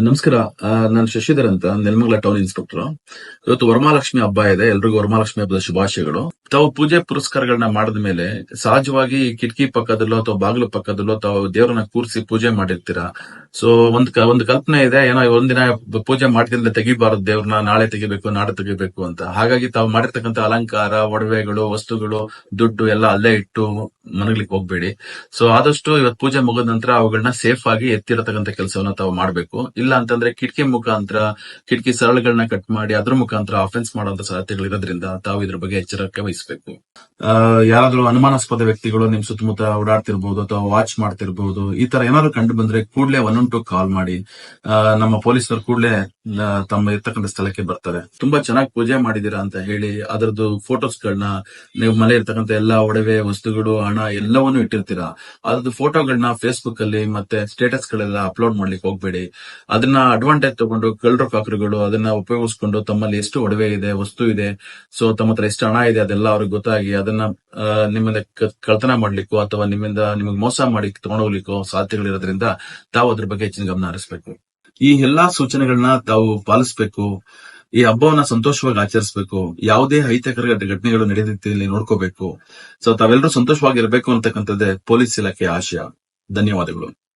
ನಮಸ್ಕಾರ. ನಾನು ಶಶಿಧರ್ ಅಂತ, ನೆಲಮಂಗಲ ಟೌನ್ ಇನ್ಸ್ಪೆಕ್ಟರ್. ಇವತ್ತು ವರಮಹಾಲಕ್ಷ್ಮಿ ಹಬ್ಬ ಇದೆ. ಎಲ್ರಿಗೂ ವರಮಹಾಲಕ್ಷ್ಮಿ ಹಬ್ಬದ ಶುಭಾಶಯಗಳು. ತಾವು ಪೂಜೆ ಪುರಸ್ಕಾರಗಳನ್ನ ಮಾಡಿದ ಮೇಲೆ ಸಹಜವಾಗಿ ಕಿಟಕಿ ಪಕ್ಕದಲ್ಲೋ ಅಥವಾ ಬಾಗಿಲು ಪಕ್ಕದಲ್ಲೋ ತಾವು ದೇವರನ್ನ ಕೂರಿಸಿ ಪೂಜೆ ಮಾಡಿರ್ತೀರಾ? ಸೊ ಒಂದ್ ಒಂದು ಕಲ್ಪನೆ ಇದೆ, ಏನೋ ಒಂದಿನ ಪೂಜೆ ಮಾಡ್ತಿದ್ರೆ ತೆಗಿಬಾರದು ದೇವ್ರನ್ನ, ನಾಳೆ ತೆಗಿಬೇಕು ನಾಳೆ ತೆಗಿಬೇಕು ಅಂತ. ಹಾಗಾಗಿ ತಾವು ಮಾಡಿರ್ತಕ್ಕಂಥ ಅಲಂಕಾರ, ಒಡವೆಗಳು, ವಸ್ತುಗಳು, ದುಡ್ಡು ಎಲ್ಲ ಅಲ್ಲೇ ಇಟ್ಟು ಮನಗ್ಲಿಕ್ಕೆ ಹೋಗ್ಬೇಡಿ. ಸೊ ಆದಷ್ಟು ಇವತ್ತು ಪೂಜೆ ಮುಗಿದ ನಂತರ ಅವುಗಳನ್ನ ಸೇಫ್ ಆಗಿ ಎತ್ತಿರತಕ್ಕಂಥ ಕೆಲಸವನ್ನ ತಾವು ಮಾಡಬೇಕು. ಇಲ್ಲ ಅಂತಂದ್ರೆ ಕಿಟಕಿ ಮುಖಾಂತರ, ಕಿಟಕಿ ಸರಳುಗಳನ್ನ ಕಟ್ ಮಾಡಿ, ಅದ್ರ ಮುಖಾಂತರ ಆಫೆನ್ಸ್ ಮಾಡುವಂತ ಸಾಧ್ಯತೆಗಳಿರೋದ್ರಿಂದ ತಾವು ಇದ್ರ ಬಗ್ಗೆ ಎಚ್ಚರಿಕೆ ವಹಿಸಬೇಕು ಯಾರಾದರೂ ಅನುಮಾನಾಸ್ಪದ ವ್ಯಕ್ತಿಗಳು ನಿಮ್ ಸುತ್ತಮುತ್ತ ಓಡಾಡ್ತಿರ್ಬಹುದು ಅಥವಾ ವಾಚ್ ಮಾಡ್ತಿರ್ಬಹುದು ಈ ತರ ಏನಾದ್ರು ಕಂಡು ಬಂದ್ರೆ ಕೂಡಲೇ ಒನ್ ಒನ್ ಟು ಕಾಲ್ ಮಾಡಿ. ನಮ್ಮ ಪೊಲೀಸರು ಕೂಡಲೇ ತಮ್ಮ ಇರ್ತಕ್ಕಂಥ ಸ್ಥಳಕ್ಕೆ ಬರ್ತಾರೆ. ತುಂಬಾ ಚೆನ್ನಾಗಿ ಪೂಜೆ ಮಾಡಿದೀರಾ ಅಂತ ಹೇಳಿ, ಅದರದ್ದು ಫೋಟೋಸ್ ಗಳನ್ನ ನೀವು ಮನೆ ಇರ್ತಕ್ಕಂಥ ಎಲ್ಲಾ ಒಡವೆ, ವಸ್ತುಗಳು, ಹಣ ಎಲ್ಲವನ್ನೂ ಇಟ್ಟಿರ್ತೀರಾ. ಅದ್ರದ್ದು ಫೋಟೋಗಳನ್ನ ಫೇಸ್ಬುಕ್ ಅಲ್ಲಿ ಮತ್ತೆ ಸ್ಟೇಟಸ್ ಗಳೆಲ್ಲ ಅಪ್ಲೋಡ್ ಮಾಡ್ಲಿಕ್ಕೆ ಹೋಗ್ಬೇಡಿ. ಅದನ್ನ ಅಡ್ವಾಂಟೇಜ್ ತಗೊಂಡು ಕಳ್ಳರು, ಕಾಕರುಗಳು ಅದನ್ನ ಉಪಯೋಗಿಸ್ಕೊಂಡು ತಮ್ಮಲ್ಲಿ ಎಷ್ಟು ಒಡವೆ ಇದೆ, ವಸ್ತು ಇದೆ, ಸೊ ತಮ್ಮ ಹತ್ರ ಎಷ್ಟು ಹಣ ಇದೆ ಅದೆಲ್ಲ ಅವ್ರಿಗೆ ಗೊತ್ತಾಗಿ ಅದನ್ನ ನಿಮ್ಮಿಂದ ಕಳ್ತನ ಮಾಡ್ಲಿಕ್ಕೋ ಅಥವಾ ನಿಮ್ಮಿಂದ ನಿಮಗೆ ಮೋಸ ಮಾಡಿ ತಗೊಂಡೋಗ್ಲಿಕ್ಕೋ ಸಾಧ್ಯಗಳಿರೋದ್ರಿಂದ ತಾವು ಅದ್ರ ಬಗ್ಗೆ ಹೆಚ್ಚಿನ ಗಮನ ಹರಿಸಬೇಕು. ಈ ಎಲ್ಲಾ ಸೂಚನೆಗಳನ್ನ ತಾವು ಪಾಲಿಸಬೇಕು. ಈ ಹಬ್ಬವನ್ನ ಸಂತೋಷವಾಗಿ ಆಚರಿಸಬೇಕು. ಯಾವುದೇ ಅಹಿತಕರ ಘಟನೆಗಳು ನಡೆಯುತ್ತಿಲ್ಲಿ ನೋಡ್ಕೋಬೇಕು. ಸೊ ತಾವೆಲ್ಲರೂ ಸಂತೋಷವಾಗಿರ್ಬೇಕು ಅಂತಕ್ಕಂಥದ್ದೇ ಪೊಲೀಸ್ ಇಲಾಖೆಯ ಆಶಯ. ಧನ್ಯವಾದಗಳು.